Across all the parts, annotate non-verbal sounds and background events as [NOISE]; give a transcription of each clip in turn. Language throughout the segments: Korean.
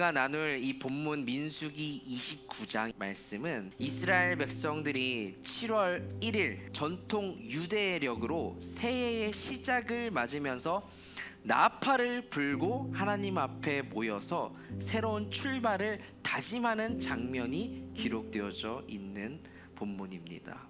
우리가 나눌 이 본문 민수기 29장 말씀은 이스라엘 백성들이 7월 1일 전통 유대력으로 새해의 시작을 맞으면서 나팔을 불고 하나님 앞에 모여서 새로운 출발을 다짐하는 장면이 기록되어져 있는 본문입니다.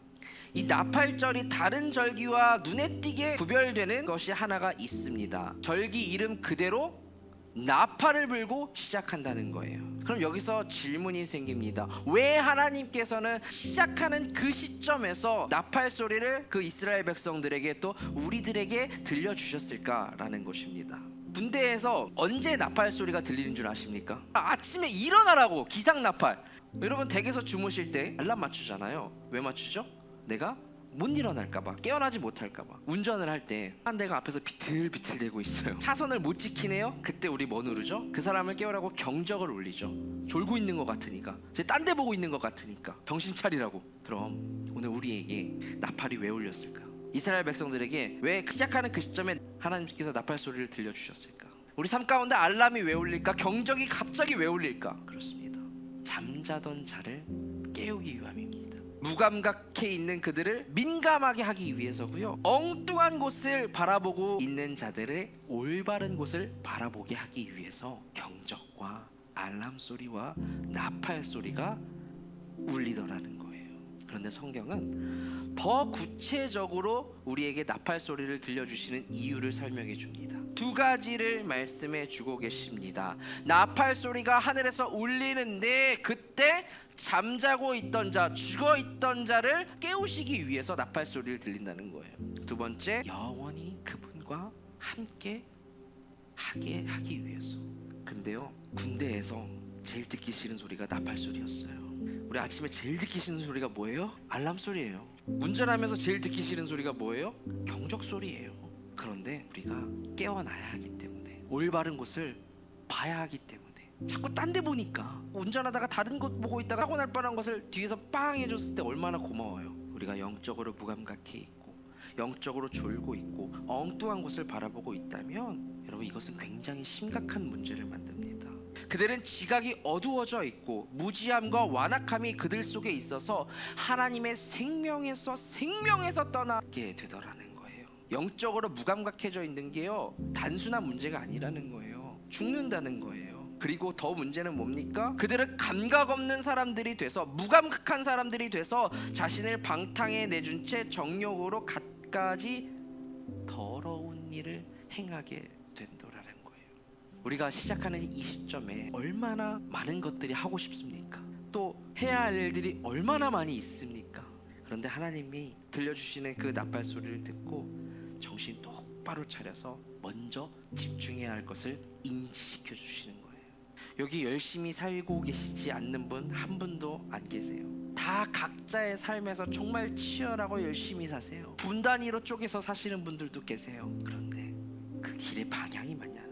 이 나팔절이 다른 절기와 눈에 띄게 구별되는 것이 하나가 있습니다. 절기 이름 그대로 나팔을 불고 시작한다는 거예요. 그럼 여기서 질문이 생깁니다. 왜 하나님께서는 시작하는 그 시점에서 나팔 소리를 그 이스라엘 백성들에게 또 우리들에게 들려 주셨을까라는 것입니다. 군대에서 언제 나팔 소리가 들리는 줄 아십니까? 아침에 일어나라고 기상 나팔. 여러분 댁에서 주무실 때 알람 맞추잖아요. 왜 맞추죠? 내가 못 일어날까봐 깨어나지 못할까봐 운전을 할 때 한 대가 앞에서 비틀비틀 대고 있어요. [LAUGHS] 차선을 못 지키네요? 그때 우리 뭐 누르죠? 그 사람을 깨우라고 경적을 울리죠. 졸고 있는 것 같으니까 딴 데 보고 있는 것 같으니까 정신 차리라고. 그럼 오늘 우리에게 나팔이 왜 울렸을까? 이스라엘 백성들에게 왜 시작하는 그 시점에 하나님께서 나팔 소리를 들려주셨을까? 우리 삶 가운데 알람이 왜 울릴까? 경적이 갑자기 왜 울릴까? 그렇습니다. 잠자던 자를 깨우기 위함입니다 무감각해 있는 그들을 민감하게 하기 위해서고요. 엉뚱한 곳을 바라보고 있는 자들의 올바른 곳을 바라보게 하기 위해서 경적과 알람 소리와 나팔 소리가 울리더라는. 그런데 성경은 더 구체적으로 우리에게 나팔 소리를 들려주시는 이유를 설명해 줍니다. 두 가지를 말씀해 주고 계십니다. 나팔 소리가 하늘에서 울리는데 그때 잠자고 있던 자, 죽어 있던 자를 깨우시기 위해서 나팔 소리를 들린다는 거예요. 두 번째, 영원히 그분과 함께 하게 하기 위해서. 근데요, 군대에서 제일 듣기 싫은 소리가 나팔 소리였어요. 우리 아침에 제일 듣기 싫은 소리가 뭐예요? 알람 소리예요. 운전하면서 제일 듣기 싫은 소리가 뭐예요? 경적 소리예요. 그런데 우리가 깨어나야 하기 때문에 올바른 곳을 봐야 하기 때문에 자꾸 딴 데 보니까 운전하다가 다른 곳 보고 있다가 사고 날 뻔한 것을 뒤에서 빵 해줬을 때 얼마나 고마워요. 우리가 영적으로 무감각해 있고 영적으로 졸고 있고 엉뚱한 곳을 바라보고 있다면 여러분 이것은 굉장히 심각한 문제를 만듭니다. 그들은 지각이 어두워져 있고 무지함과 완악함이 그들 속에 있어서 하나님의 생명에서 생명에서 떠나게 되더라는 거예요. 영적으로 무감각해져 있는 게요 단순한 문제가 아니라는 거예요. 죽는다는 거예요. 그리고 더 문제는 뭡니까? 그들은 감각 없는 사람들이 돼서 무감각한 사람들이 돼서 자신을 방탕에 내준 채 정욕으로 갖가지 더러운 일을 행하게. 우리가 시작하는 이 시점에 얼마나 많은 것들이 하고 싶습니까? 또 해야 할 일들이 얼마나 많이 있습니까? 그런데 하나님이 들려주시는 그 나팔 소리를 듣고 정신 똑바로 차려서 먼저 집중해야 할 것을 인지시켜 주시는 거예요. 여기 열심히 살고 계시지 않는 분 한 분도 안 계세요. 다 각자의 삶에서 정말 치열하고 열심히 사세요. 분단위로 쪼개서 사시는 분들도 계세요. 그런데 그 길의 방향이 거예요.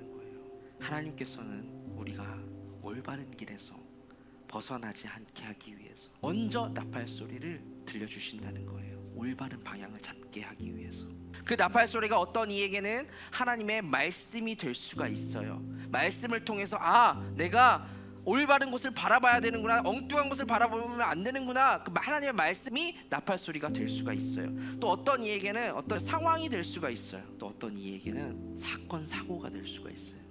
하나님께서는 우리가 올바른 길에서 벗어나지 않게 하기 위해서 먼저 나팔 소리를 들려주신다는 거예요. 올바른 방향을 잡게 하기 위해서. 그 나팔 소리가 어떤 이에게는 하나님의 말씀이 될 수가 있어요. 말씀을 통해서 아 내가 올바른 곳을 바라봐야 되는구나 엉뚱한 곳을 바라보면 안 되는구나 그 하나님의 말씀이 나팔 소리가 될 수가 있어요 또 어떤 이에게는 어떤 상황이 될 수가 있어요 또 어떤 이에게는 사건 사고가 될 수가 있어요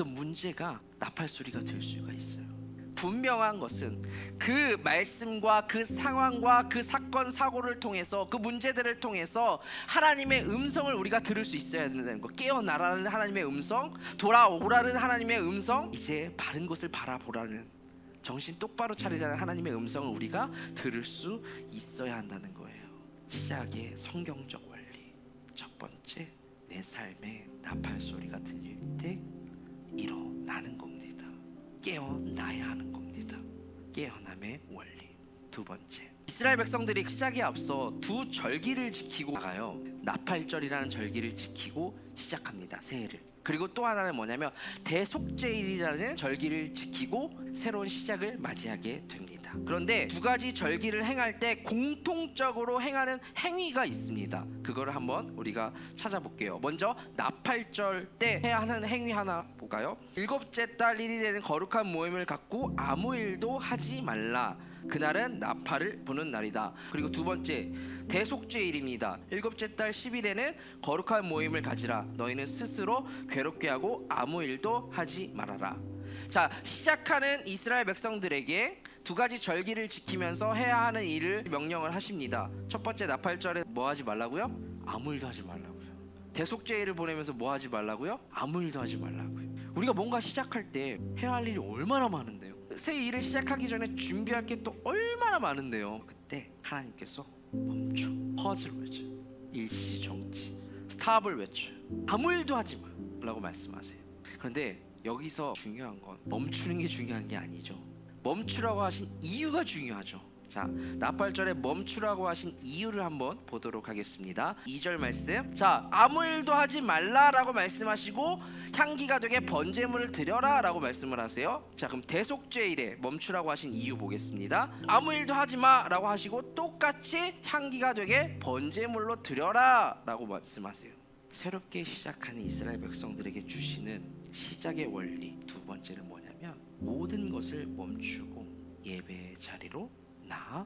어떤 문제가 나팔 소리가 될 수가 있어요 분명한 것은 그 말씀과 그 상황과 그 사건 사고를 통해서 그 문제들을 통해서 하나님의 음성을 우리가 들을 수 있어야 된다는 거. 깨어나라는 하나님의 음성, 돌아오라는 하나님의 음성, 이제 바른 곳을 바라보라는 정신 똑바로 차리라는 하나님의 음성을 우리가 들을 수 있어야 한다는 거예요. 시작의 성경적 원리. 첫 번째, 내 삶에 나팔 소리가 들릴 때 일어나는 겁니다. 깨어나야 하는 겁니다. 깨어남의 원리. 두 번째. 이스라엘 백성들이 시작에 앞서 두 절기를 지키고 나가요. 나팔절이라는 절기를 지키고 시작합니다. 새해를. 그리고 또 하나는 뭐냐면 대속죄일이라는 절기를 지키고 새로운 시작을 맞이하게 됩니다. 그런데 두 가지 절기를 행할 때 공통적으로 행하는 행위가 있습니다. 그거를 한번 우리가 찾아볼게요. 먼저 나팔절 때 해야 하는 행위 하나 볼까요? 일곱째 달 1일에는 거룩한 모임을 갖고 아무 일도 하지 말라. 그날은 나팔을 부는 날이다. 그리고 두 번째 대속죄일입니다. 일곱째 달 10일에는 거룩한 모임을 가지라. 너희는 스스로 괴롭게 하고 아무 일도 하지 말아라. 자 시작하는 이스라엘 백성들에게 두 가지 절기를 지키면서 해야 하는 일을 명령을 하십니다. 첫 번째 나팔절에 뭐 하지 말라고요? 아무 일도 하지 말라고요. 대속죄일을 보내면서 뭐 하지 말라고요? 아무 일도 하지 말라고요. 우리가 뭔가 시작할 때 해야 할 일이 얼마나 많은데요. 새 일을 시작하기 전에 준비할 게 또 얼마나 많은데요. 그때 하나님께서 멈춰, 퍼즐 외쳐, 일시정지, 스탑을 외쳐, 아무 일도 하지 마라고 말씀하세요. 그런데 여기서 중요한 건 멈추는 게 중요한 게 아니죠. 멈추라고 하신 이유가 중요하죠. 자, 나팔절에 멈추라고 하신 이유를 한번 보도록 하겠습니다. 2절 말씀. 자, 아무 일도 하지 말라라고 말씀하시고 향기가 되게 번제물을 드려라라고 말씀을 하세요. 자, 그럼 대속죄일에 멈추라고 하신 이유 보겠습니다. 아무 일도 하지 마라고 하시고 똑같이 향기가 되게 번제물로 드려라라고 말씀하세요. 새롭게 시작하는 이스라엘 백성들에게 주시는 시작의 원리 두 번째는 뭐냐면 모든 것을 멈추고 예배의 자리로 나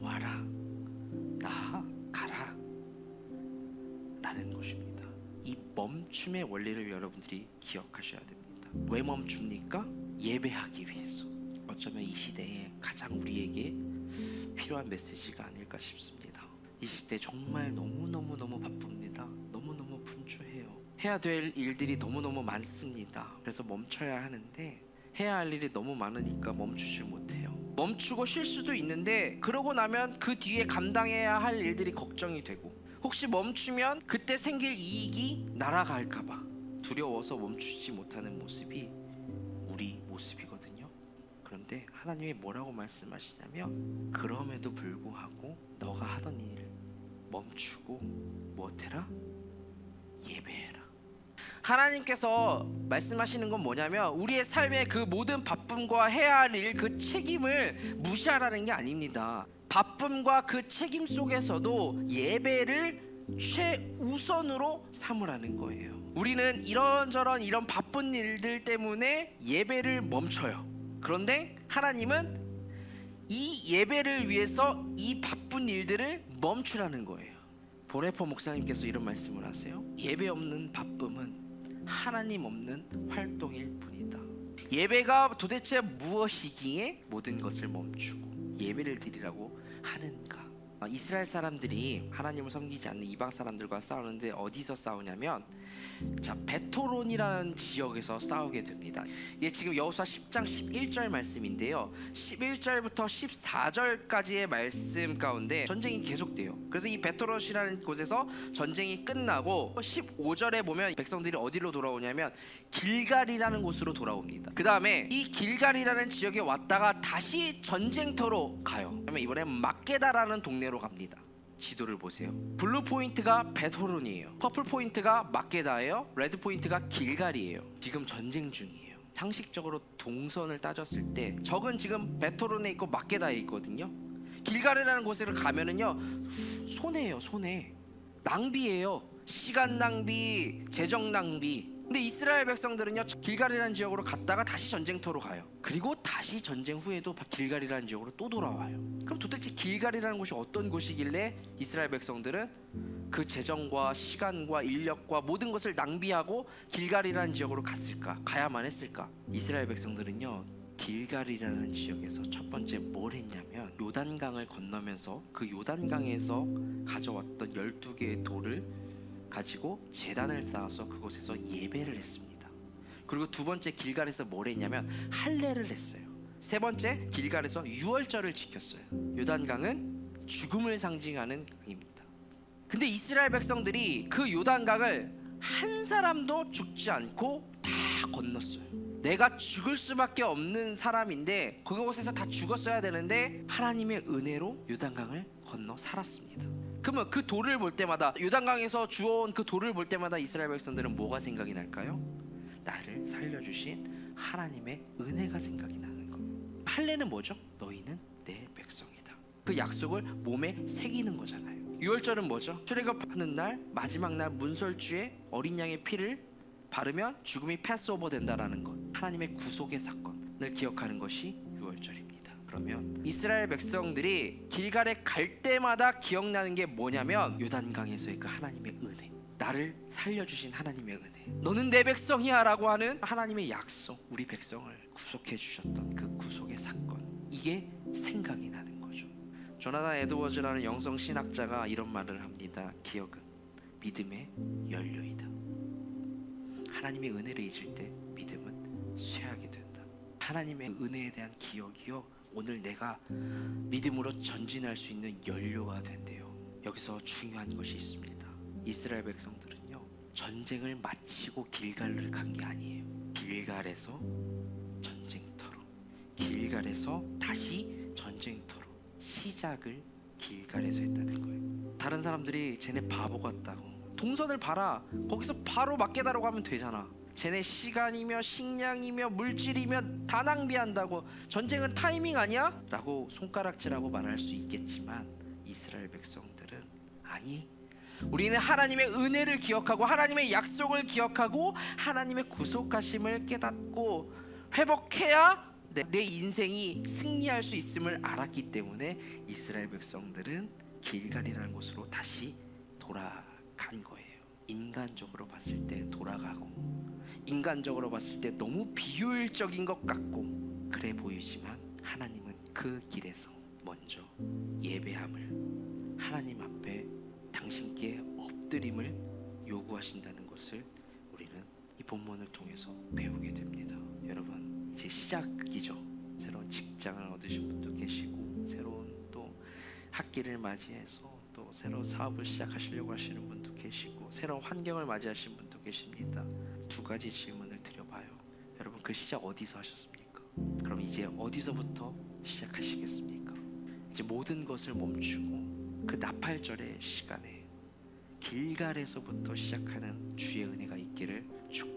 와라. 나 가라. 라는 것입니다. 이 멈춤의 원리를 여러분들이 기억하셔야 됩니다. 왜 멈춥니까? 예배하기 위해서. 어쩌면 이 시대에 가장 우리에게 필요한 메시지가 아닐까 싶습니다. 이 시대 정말 너무너무너무 바쁩니다. 너무너무 분주해요. 해야 될 일들이 너무너무 많습니다. 그래서 멈춰야 하는데 해야 할 일이 너무 많으니까 멈추질 못해요. 멈추고 쉴 수도 있는데 그러고 나면 그 뒤에 감당해야 할 일들이 걱정이 되고 혹시 멈추면 그때 생길 이익이 날아갈까봐 두려워서 멈추지 못하는 모습이 우리 모습이거든요. 그런데 하나님이 뭐라고 말씀하시냐면 그럼에도 불구하고 너가 하던 일 멈추고 무엇해라? 예배해라. 하나님께서 말씀하시는 건 뭐냐면 우리의 삶의 그 모든 바쁨과 해야 할 일 그 책임을 무시하라는 게 아닙니다. 바쁨과 그 책임 속에서도 예배를 최우선으로 삼으라는 거예요. 우리는 이런저런 이런 바쁜 일들 때문에 예배를 멈춰요. 그런데 하나님은 이 예배를 위해서 이 바쁜 일들을 멈추라는 거예요. 보네포 목사님께서 이런 말씀을 하세요. 예배 없는 바쁨은 하나님 없는 활동일 뿐이다. 예배가 도대체 무엇이기에 모든 것을 멈추고 예배를 드리라고 하는가? 아, 이스라엘 사람들이 하나님을 섬기지 않는 이방 사람들과 싸우는데 어디서 싸우냐면 자 베토론이라는 지역에서 싸우게 됩니다. 이게 지금 여호수아 10장 11절 말씀인데요. 11절부터 14절까지의 말씀 가운데 전쟁이 계속돼요. 그래서 이 베토론이라는 곳에서 전쟁이 끝나고 15절에 보면 백성들이 어디로 돌아오냐면 길갈이라는 곳으로 돌아옵니다. 그 다음에 이 길갈이라는 지역에 왔다가 다시 전쟁터로 가요. 그러면 이번에 막게다라는 동네로 갑니다. 지도를 보세요. 블루 포인트가 베토론이에요. 퍼플 포인트가 막게다예요. 레드 포인트가 길갈이에요. 지금 전쟁 중이에요. 상식적으로 동선을 따졌을 때 적은 지금 베토론에 있고 막게다에 있거든요. 길갈이라는 곳에 가면은요 손해예요 손해 낭비예요 시간 낭비 재정 낭비 근데 이스라엘 백성들은요 길갈이라는 지역으로 갔다가 다시 전쟁터로 가요. 그리고 다시 전쟁 후에도 길갈이라는 지역으로 또 돌아와요. 그럼 도대체 길갈이라는 곳이 어떤 곳이길래 이스라엘 백성들은 그 재정과 시간과 인력과 모든 것을 낭비하고 길갈이라는 지역으로 갔을까? 가야만 했을까? 이스라엘 백성들은요 길갈이라는 지역에서 첫 번째 뭘 했냐면 요단강을 건너면서 그 요단강에서 가져왔던 12개의 돌을 가지고 제단을 쌓아서 그곳에서 예배를 했습니다. 그리고 두 번째 길갈에서 뭘 했냐면 할례를 했어요. 세 번째 길갈에서 유월절을 지켰어요. 요단강은 죽음을 상징하는 강입니다. 근데 이스라엘 백성들이 그 요단강을 한 사람도 죽지 않고 다 건넜어요. 내가 죽을 수밖에 없는 사람인데 그곳에서 다 죽었어야 되는데 하나님의 은혜로 요단강을 건너 살았습니다. 그러면 그 돌을 볼 때마다 요단강에서 주워온 그 돌을 볼 때마다 이스라엘 백성들은 뭐가 생각이 날까요? 나를 살려주신 하나님의 은혜가 생각이 나는 거예요. 할례는 뭐죠? 너희는 내 백성이다. 그 약속을 몸에 새기는 거잖아요. 유월절은 뭐죠? 출애굽하는 날 마지막 날 문설주에 어린 양의 피를 바르면 죽음이 패스오버 된다라는 것. 하나님의 구속의 사건을 기억하는 것이. 그러면 이스라엘 백성들이 길갈에 갈 때마다 기억나는 게 뭐냐면 요단강에서의 그 하나님의 은혜. 나를 살려주신 하나님의 은혜. 너는 내 백성이야라고 하는 하나님의 약속. 우리 백성을 구속해 주셨던 그 구속의 사건. 이게 생각이 나는 거죠. 조나단 에드워즈라는 영성 신학자가 이런 말을 합니다. 기억은 믿음의 연료이다. 하나님의 은혜를 잊을 때 믿음은 쇠하게 된다. 하나님의 은혜에 대한 기억이요. 오늘 내가 믿음으로 전진할 수 있는 연료가 된대요. 여기서 중요한 것이 있습니다. 이스라엘 백성들은요. 전쟁을 마치고 길갈을 간 게 아니에요. 길갈에서 전쟁터로 길갈에서 다시 전쟁터로 시작을 길갈에서 했다는 거예요. 다른 사람들이 쟤네 바보 같다고 동선을 봐라 거기서 바로 맞게다라고 하면 되잖아. 쟤네 시간이며 식량이며 물질이며 다 낭비한다고 전쟁은 타이밍 아니야? 라고 손가락질하고 말할 수 있겠지만 이스라엘 백성들은 아니 우리는 하나님의 은혜를 기억하고 하나님의 약속을 기억하고 하나님의 구속하심을 깨닫고 회복해야 내, 내 인생이 승리할 수 있음을 알았기 때문에 이스라엘 백성들은 길갈이라는 곳으로 다시 돌아간 거예요. 인간적으로 봤을 때 돌아가고 인간적으로 봤을 때 너무 비효율적인 것 같고 그래 보이지만 하나님은 그 길에서 먼저 예배함을 하나님 앞에 당신께 엎드림을 요구하신다는 것을 우리는 이 본문을 통해서 배우게 됩니다. 여러분 이제 시작이죠. 새로운 직장을 얻으신 분도 계시고 새로운 또 학기를 맞이해서 또 새로운 사업을 시작하시려고 하시는 분도 계시고 새로운 환경을 맞이하신 분도 계십니다. 두 가지 질문을 드려봐요. 여러분 그 시작 어디서 하셨습니까? 그럼 이제 어디서부터 시작하시겠습니까? 이제 모든 것을 멈추고 그 나팔절의 시간에 길갈에서부터 시작하는 주의 은혜가 있기를 축복.